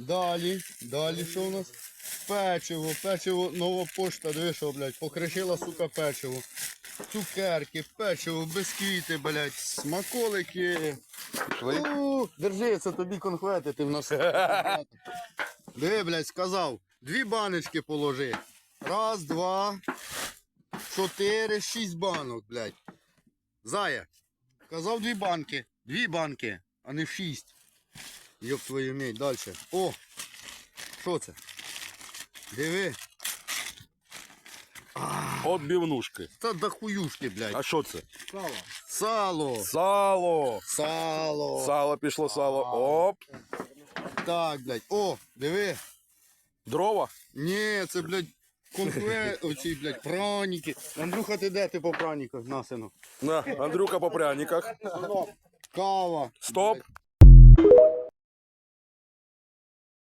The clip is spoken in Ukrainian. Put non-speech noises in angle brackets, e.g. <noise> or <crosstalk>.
Далі, далі що у нас? Печиво, печиво, нова пошта, диви, що, блядь, покришила, сука, печиво. Цукерки, печиво, бісквіти, блядь, смаколики. У, Держи, це тобі конфети, ти в нас. <laughs> Диви, блядь, сказав, дві баночки положи. Раз, два, чотири, шість банок, блядь. Зая, казав дві банки. Дві банки, а не шість. Йоп твою мить, далі. О! Що це? Диви. Отбивнушки. Та да хуюшки, блядь. А що це? Сало. Сало. Сало. Сало пішло, сало. Оп. Так, блядь. О, диви. Дрова. Ні, це, блядь, конфе, оці, блядь, праніки. Андрюха, ти де ти по праниках, на, сину? На, Андрюка по пряниках. Кава. Стоп.